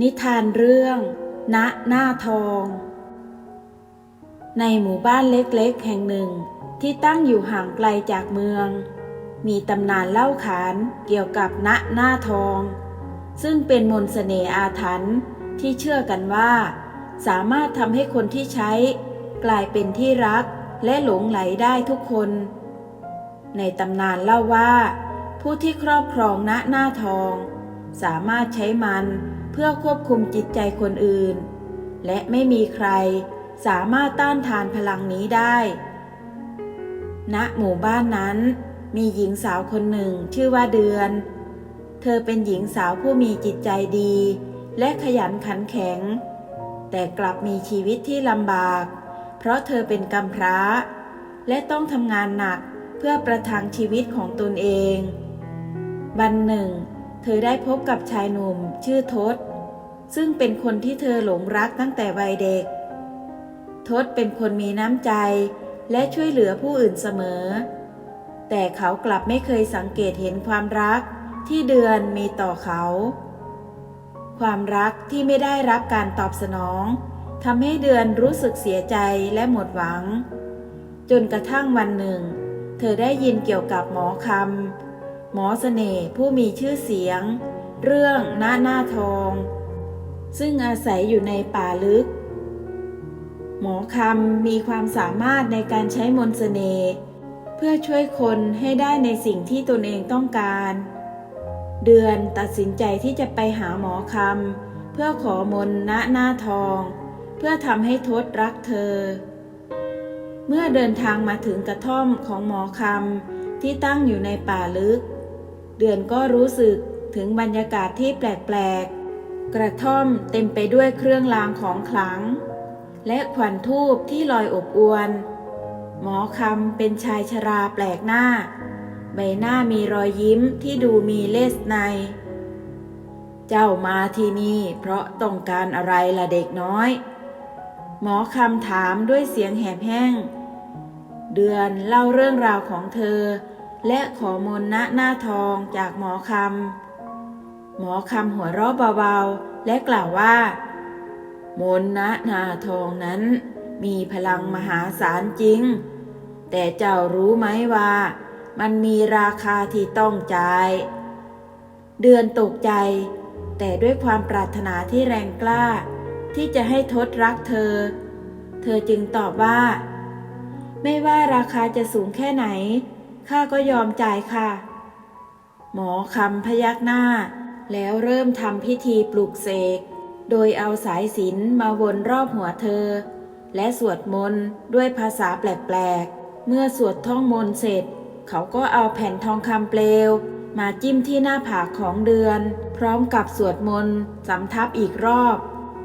นิทานเรื่อง ณ หน้าทอง ในหมู่บ้านเล็กๆ แห่งหนึ่งที่ตั้งอยู่ห่างไกลจากเมือง มีตำนานเล่าขานเกี่ยวกับณ หน้าทอง ซึ่งเป็นมนต์เสน่ห์อาถรรพ์ที่เชื่อกันว่า สามารถทำให้คนที่ใช้ กลายเป็นที่รักและหลงไหลได้ทุกคน ในตำนานเล่าว่า ผู้ที่ครอบครองณหน้าทอง สามารถใช้มันเพื่อควบคุมจิตใจคนอื่น และไม่มีใครสามารถต้านทานพลังนี้ได้ ณหมู่บ้านนั้น มีหญิงสาวคนหนึ่งชื่อว่าเดือน เธอเป็นหญิงสาวผู้มีจิตใจดี และขยันขันแข็ง แต่กลับมีชีวิตที่ลำบาก เพราะเธอเป็นกำพร้า และต้องทำงานหนักเพื่อประทังชีวิตของตนเอง วันหนึ่ง เธอได้พบกับชายหนุ่มชื่อทศ ซึ่งเป็นคนที่เธอหลงรักตั้งแต่วัยเด็ก ทศเป็นคนมีน้ำใจและช่วยเหลือผู้อื่นเสมอ แต่เขากลับไม่เคยสังเกตเห็นความรักที่เดือนมีต่อเขา ความรักที่ไม่ได้รับการตอบสนองทำให้เดือนรู้สึกเสียใจและหมดหวัง จนกระทั่งวันหนึ่ง เธอได้ยินเกี่ยวกับหมอคำ หมอเสน่ห์ผู้มีชื่อเสียง เรื่องหน้าหน้าทอง ซึ่งอาศัยอยู่ในป่าลึก หมอคำมีความสามารถในการใช้มนเสน่ห์เพื่อช่วยคนให้ได้ในสิ่งที่ตนเองต้องการ เดือนตัดสินใจที่จะไปหาหมอคำเพื่อขอมนณหน้าทอง เพื่อทำให้ทศรักเธอ เมื่อเดินทางมาถึงกระท่อมของหมอคำที่ตั้งอยู่ในป่าลึก เดือนก็รู้สึกถึงบรรยากาศที่แปลกๆ กระท่อมเต็มไปด้วยเครื่องรางของขลัง และขวัญทูบที่ลอยอบอวน หมอคำเป็นชายชราแปลกหน้า ใบหน้ามีรอยยิ้มที่ดูมีเลสใน เจ้ามาที่นี่เพราะต้องการอะไรล่ะเด็กน้อย หมอคำถามด้วยเสียงแหบแห้ง เดือนเล่าเรื่องราวของเธอ และขอมนต์ณหน้าทองจากหมอคำหมอคำหัวเราะเบาๆ และกล่าวว่า มนต์ณหน้าทองนั้น มีพลังมหาศาลจริง แต่เจ้ารู้ไหมว่า มันมีราคาที่ต้องจ่าย เดือนตกใจ แต่ด้วยความปรารถนาที่แรงกล้า ที่จะให้ทศรักเธอ เธอจึงตอบว่า ไม่ว่าราคาจะสูงแค่ไหน ข้าก็ยอมจ่ายค่ะ หมอคำพยักหน้า แล้วเริ่มทำพิธีปลุกเสก โดยเอาสายสิญจนมาวนรอบหัวเธอ และสวดมนต์ด้วยภาษาแปลกๆ เมื่อสวดท่องมนต์เสร็จ เขาก็เอาแผ่นทองคำเปลว มาจิ้มที่หน้าผากของเดือน พร้อมกับสวดมนต์สำทับอีกรอบ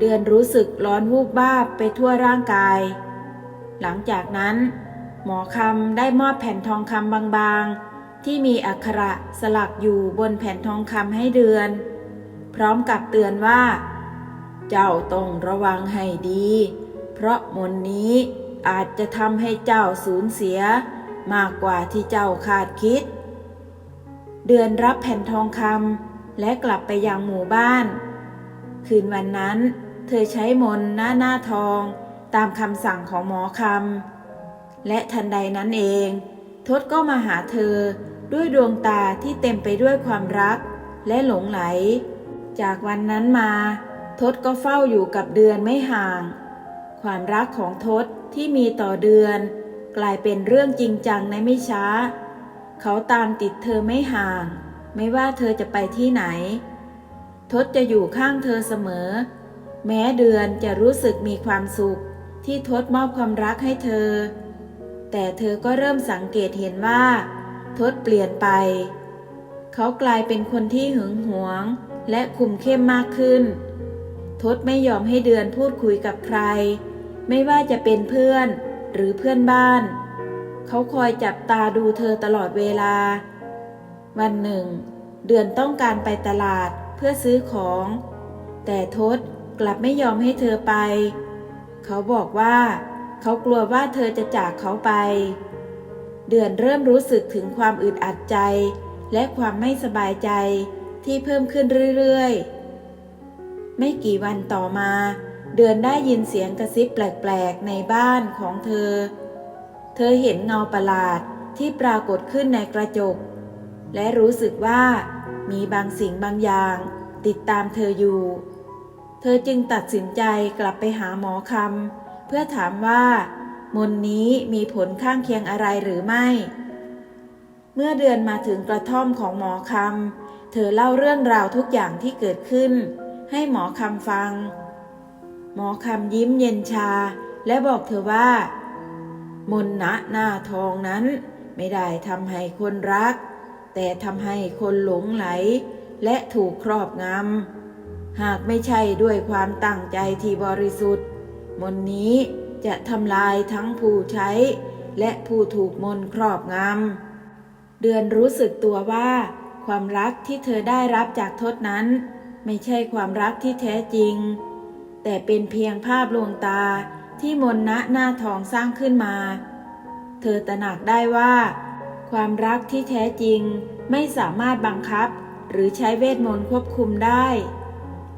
เดือนรู้สึกร้อนวูบบ้าบไปทั่วร่างกาย หลังจากนั้น หมอคำได้มอบแผ่นทองคำบางๆ ที่มีอักขระสลักอยู่บนแผ่นทองคำให้เดือน พร้อมกับเตือนว่า เจ้าต้องระวังให้ดี เพราะมนนี้อาจจะทำให้เจ้าสูญเสียมากกว่าที่เจ้าคาดคิด เดือนรับแผ่นทองคำและกลับไปยังหมู่บ้าน คืนวันนั้น เธอใช้มนหน้าหน้าทองตามคำสั่งของหมอคำ และทันใดนั้นเอง ทศก็มาหาเธอด้วยดวงตาที่เต็มไปด้วยความรัก และหลงไหล จากวันนั้นมา ทศก็เฝ้าอยู่กับเดือนไม่ห่าง ความรักของทศที่มีต่อเดือน กลายเป็นเรื่องจริงจังในไม่ช้า เขาตามติดเธอไม่ห่าง ไม่ว่าเธอจะไปที่ไหน ทศจะอยู่ข้างเธอเสมอ แม้เดือนจะรู้สึกมีความสุข ที่ทศมอบความรักให้เธอ แต่เธอก็เริ่มสังเกตเห็นว่า ทศเปลี่ยนไป เขากลายเป็นคนที่หึงหวง และคุมเข้มมากขึ้น ทศไม่ยอมให้เดือนพูดคุยกับใคร ไม่ว่าจะเป็นเพื่อนหรือเพื่อนบ้าน เขาคอยจับตาดูเธอตลอดเวลา วันหนึ่ง เดือนต้องการไปตลาดเพื่อซื้อของ แต่ทศกลับไม่ยอมให้เธอไป เขาบอกว่า เขากลัวว่าเธอจะจากเขาไป เดือนเริ่มรู้สึกถึงความอึดอัดใจ และความไม่สบายใจที่เพิ่มขึ้นเรื่อยๆ ไม่กี่วันต่อมา เดือนได้ยินเสียงกระซิบแปลกๆในบ้านของเธอ เธอเห็นเงาประหลาดที่ปรากฏขึ้นในกระจก และรู้สึกว่ามีบางสิ่งบางอย่าง ติดตามเธออยู่ เธอจึงตัดสินใจกลับไปหาหมอคำ เพื่อถามว่า มนนี้มีผลข้างเคียงอะไรหรือไม่ เมื่อเดือนมาถึงกระท่อมของหมอคำเธอเล่าเรื่องราวทุกอย่างที่เกิดขึ้น ให้หมอคำฟัง หมอคำยิ้มเย็นชา และบอกเธอว่า มนต์ณหน้าทองนั้นไม่ได้ทำให้คนรัก แต่ทำให้คนหลงไหล และถูกครอบงำหากไม่ใช่ด้วยความตั้งใจที่บริสุทธิ์ มนนี้จะทำลายทั้งผู้ใช้ และผู้ถูกมนครอบงำ เดือนรู้สึกตัวว่า ความรักที่เธอได้รับจากทศนั้น ไม่ใช่ความรักที่แท้จริง แต่เป็นเพียงภาพลวงตาที่มนต์ณหน้าทองสร้างขึ้นมา เธอตระหนักได้ว่า ความรักที่แท้จริงไม่สามารถบังคับหรือใช้เวทมนต์ควบคุมได้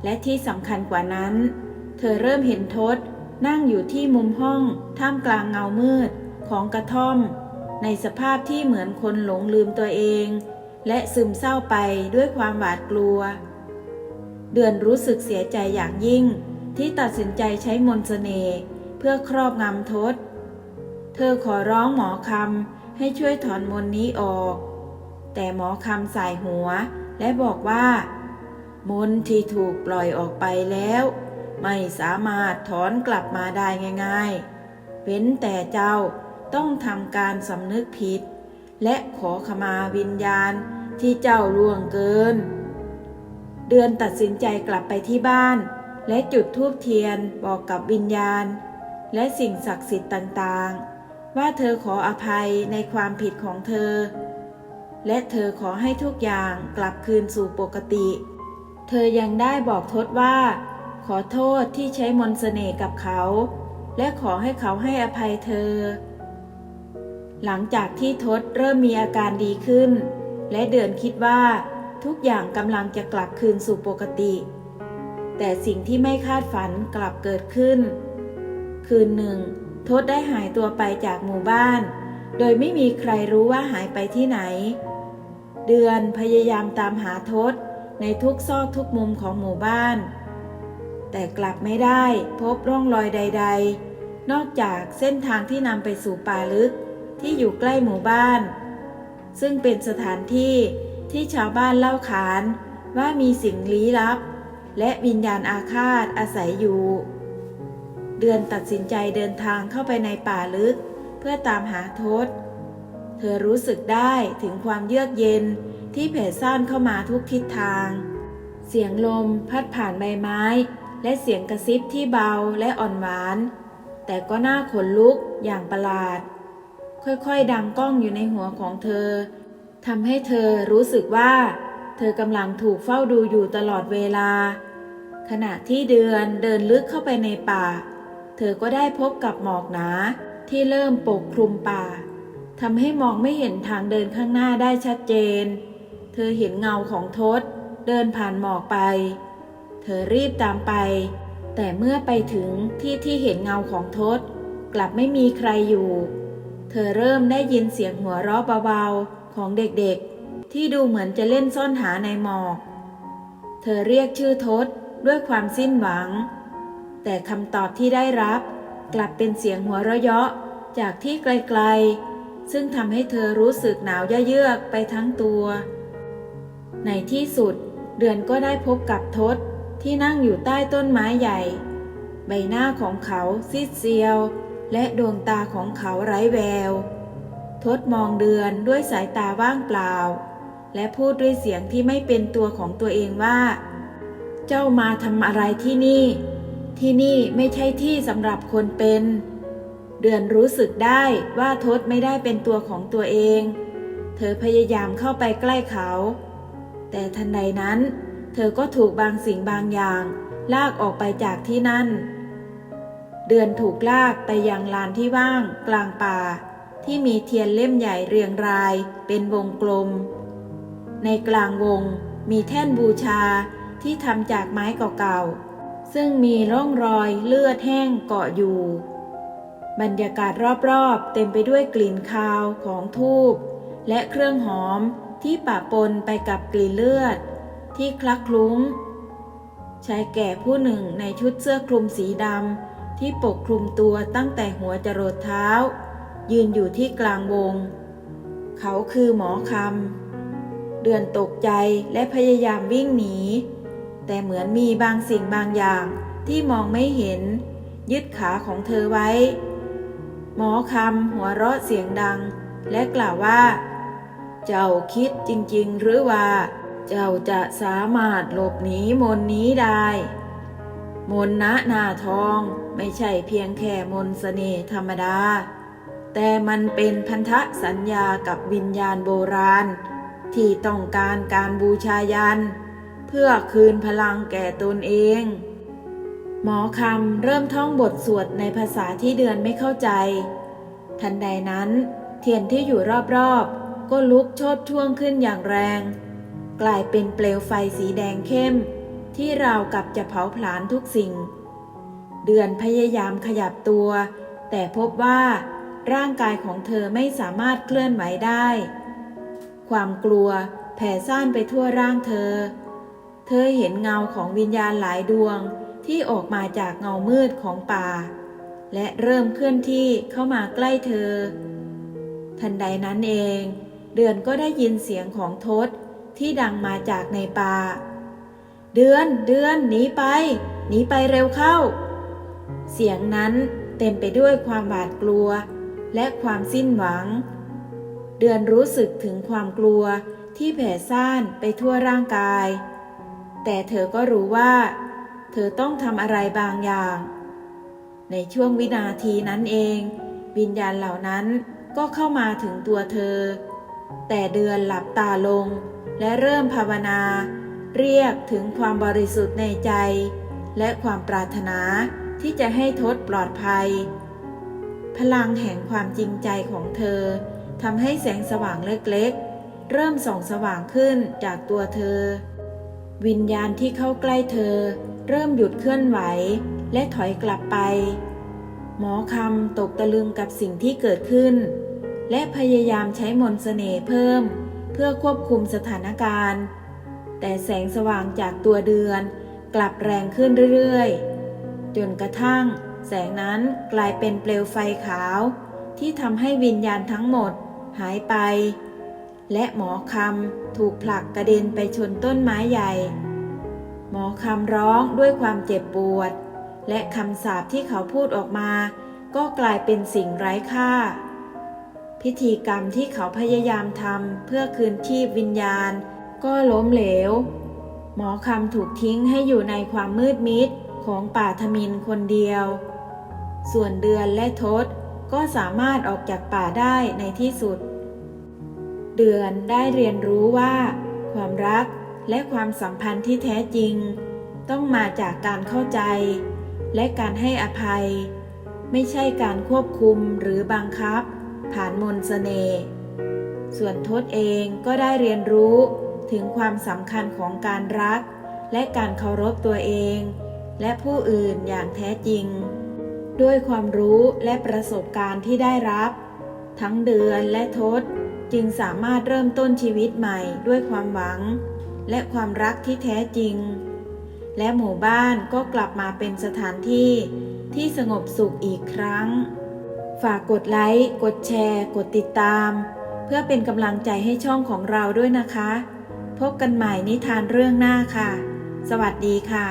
และที่สำคัญกว่านั้น เธอเริ่มเห็นทศ นั่งอยู่ที่มุมห้องท่ามกลางเงามืดของกระท่อม ในสภาพที่เหมือนคนหลงลืมตัวเอง และซึมเศร้าไปด้วยความหวาดกลัว เดือนรู้สึกเสียใจอย่างยิ่งที่ตัดสินใจใช้มนเสน่ห์เพื่อครอบงำทศ เธอขอร้องหมอคำให้ช่วยถอนมนนี้ออก แต่หมอคำสายหัวและบอกว่า มนที่ถูกปล่อยออกไปแล้ว ไม่สามารถถอนกลับมาได้ง่ายๆ เว้นแต่เจ้าต้องทำการสำนึกผิด และขอขมาวิญญาณที่เจ้าล่วงเกิน เดือนตัดสินใจกลับไปที่บ้าน และจุดธูปเทียนบอกกับวิญญาณ และสิ่งศักดิ์สิทธิ์ต่างๆ ว่าเธอขออภัยในความผิดของเธอ และเธอขอให้ทุกอย่างกลับคืนสู่ปกติ เธอยังได้บอกทศว่า ขอโทษที่ใช้มนเสน่ห์กับเขา และขอให้เขาให้อภัยเธอ หลังจากที่ทศเริ่มมีอาการดีขึ้น และเดือนคิดว่า ทุกอย่างกำลังจะกลับคืนสู่ปกติ แต่สิ่งที่ไม่คาดฝันกลับเกิดขึ้น คืนหนึ่ง ทศได้หายตัวไปจากหมู่บ้าน โดยไม่มีใครรู้ว่าหายไปที่ไหน เดือนพยายามตามหาทศในทุกซอกทุกมุมของหมู่บ้าน แต่กลับไม่ได้พบร่องรอยใด ๆ นอกจากเส้นทางที่นำไปสู่ป่าลึกที่อยู่ใกล้หมู่บ้าน ซึ่งเป็นสถานที่ที่ชาวบ้านเล่าขานว่ามีสิ่งลี้ลับ และวิญญาณอาฆาตอาศัยอยู่ เดือนตัดสินใจเดินทางเข้าไปในป่าลึก เพื่อตามหาทศ เธอรู้สึกได้ถึงความเยือกเย็นที่แผ่ซ่านเข้ามาทุกทิศทาง เสียงลมพัดผ่านใบไม้ และเสียงกระซิบที่เบาและอ่อนหวาน แต่ก็น่าขนลุกอย่างประหลาด ค่อยๆ ดังก้องอยู่ในหัวของเธอทำให้เธอรู้สึกว่า เธอกำลังถูกเฝ้าดูอยู่ตลอดเวลา ขณะที่เดือนเดินลึกเข้าไปในป่า เธอก็ได้พบกับหมอกหนาที่เริ่มปกคลุมป่าทำให้มองไม่เห็นทางเดินข้างหน้าได้ชัดเจน เธอเห็นเงาของทศเดินผ่านหมอกไป เธอรีบตามไป แต่เมื่อไปถึงที่ที่เห็นเงาของทศ กลับไม่มีใครอยู่ เธอเริ่มได้ยินเสียงหัวเราะเบาๆของเด็กๆ ที่ดูเหมือนจะเล่นซ่อนหาในหมอก เธอเรียกชื่อทศด้วยความสิ้นหวัง แต่คำตอบที่ได้รับ กลับเป็นเสียงหัวเราะเยาะจากที่ไกลๆ ซึ่งทำให้เธอรู้สึกหนาวเยือกไปทั้งตัว ในที่สุดเดือนก็ได้พบกับทศ ที่นั่งอยู่ใต้ต้นไม้ใหญ่ ใบหน้าของเขาซีดเซียว และดวงตาของเขาไร้แววทศมองเดือนด้วยสายตาว่างเปล่า และพูดด้วยเสียงที่ไม่เป็นตัวของตัวเองว่า เจ้ามาทำอะไรที่นี่ ที่นี่ไม่ใช่ที่สำหรับคนเป็น เดือนรู้สึกได้ว่าทศไม่ได้เป็นตัวของตัวเอง เธอพยายามเข้าไปใกล้เขา แต่ทันใดนั้น เธอก็ถูกบางสิ่งบางอย่าง ลากออกไปจากที่นั่น เดือนถูกลากไปยังลานที่ว่างกลางป่า ที่มีเทียนเล่มใหญ่เรียงรายเป็นวงกลม ในกลางวงมีแท่นบูชาที่ทำจากไม้เก่าๆ ซึ่งมีร่องรอยเลือดแห้งเกาะอยู่ บรรยากาศรอบๆ เต็มไปด้วยกลิ่นคาวของทูบและเครื่องหอมที่ปะปนไปกับกลิ่นเลือด ที่คลักคลุ้ง ชายแก่ผู้หนึ่งในชุดเสื้อคลุมสีดำที่ปกคลุมตัวตั้งแต่หัวจรดเท้า ยืนอยู่ที่กลางวง เขาคือหมอคำ เดือนตกใจและพยายามวิ่งหนี แต่เหมือนมีบางสิ่งบางอย่างที่มองไม่เห็น ยึดขาของเธอไว้ หมอคำหัวเราะเสียงดัง และกล่าวว่า เจ้าคิดจริง ๆ หรือว่า เจ้าจะสามารถหลบหนีมนนี้ได้ มนณนาทองไม่ใช่เพียงแค่มนต์เสน่ธรรมดา แต่มันเป็นพันธสัญญากับวิญญาณโบราณ ที่ต้องการการบูชายัน เพื่อคืนพลังแก่ตนเอง หมอคำเริ่มท่องบทสวดในภาษาที่เดือนไม่เข้าใจ ทันใดนั้น เทียนที่อยู่รอบๆก็ลุกโชดช่วงขึ้นอย่างแรง กลายเป็นเปลวไฟสีแดงเข้ม ที่ราวกับจะเผาผลาญทุกสิ่ง เดือนพยายามขยับตัว แต่พบว่าร่างกายของเธอไม่สามารถเคลื่อนไหวได้ ความกลัวแผ่ซ่านไปทั่วร่างเธอ เธอเห็นเงาของวิญญาณหลายดวงที่ออกมาจากเงามืดของป่า และเริ่มเคลื่อนที่เข้ามาใกล้เธอ ทันใดนั้นเอง เดือนก็ได้ยินเสียงของทศ ที่ดังมาจากในป่า เดือนเดือนหนีไป หนีไปเร็วเข้า เสียงนั้นเต็มไปด้วยความหวาดกลัว และความสิ้นหวัง เดือนรู้สึกถึงความกลัวที่แผ่ซ่านไปทั่วร่างกาย แต่เธอก็รู้ว่า เธอต้องทำอะไรบางอย่าง ในช่วงวินาทีนั้นเอง วิญญาณเหล่านั้นก็เข้ามาถึงตัวเธอ แต่เดือนหลับตาลง และเริ่มภาวนา เรียกถึงความบริสุทธิ์ในใจ และความปรารถนาที่จะให้ทศปลอดภัย พลังแห่งความจริงใจของเธอทำให้แสงสว่างเล็กๆ เริ่มส่องสว่างขึ้นจากตัวเธอ วิญญาณที่เข้าใกล้เธอ เริ่มหยุดเคลื่อนไหวและถอยกลับไป หมอคำตกตะลึงกับสิ่งที่เกิดขึ้น และพยายามใช้มนต์เสน่ห์เพิ่ม เพื่อควบคุมสถานการณ์ แต่แสงสว่างจากตัวเดือนกลับแรงขึ้นเรื่อยๆ จนกระทั่ง แสงนั้นกลายเป็นเปลวไฟขาว ที่ทำให้วิญญาณทั้งหมดหายไป และหมอคำถูกผลักกระเด็นไปชนต้นไม้ใหญ่ หมอคำร้องด้วยความเจ็บปวด และคำสาปที่เขาพูดออกมา ก็กลายเป็นสิ่งไร้ค่า พิธีกรรมที่เขาพยายามทำเพื่อคืนชีพวิญญาณ ก็ล้มเหลว หมอคำถูกทิ้งให้อยู่ในความมืดมิดของป่าทมินคนเดียว ส่วนเดือนและทศก็สามารถออกจากป่าได้ในที่สุด เดือนได้เรียนรู้ว่า ความรักและความสัมพันธ์ที่แท้จริง ต้องมาจากการเข้าใจ และการให้อภัย ไม่ใช่การควบคุมหรือบังคับ ผ่านมนต์เสน่ห์ส่วนทศเองก็ได้เรียนรู้ถึงความสำคัญของการรัก และการเคารพตัวเอง และผู้อื่นอย่างแท้จริง ด้วยความรู้และประสบการณ์ที่ได้รับ ทั้งเดือนและทศจึงสามารถเริ่มต้นชีวิตใหม่ด้วยความหวัง และความรักที่แท้จริง และหมู่บ้านก็กลับมาเป็นสถานที่ที่สงบสุขอีกครั้ง ฝากกดไลค์ กดแชร์ กดติดตาม เพื่อเป็นกำลังใจให้ช่องของเราด้วยนะคะ พบกันใหม่นิทานเรื่องหน้าค่ะ สวัสดีค่ะ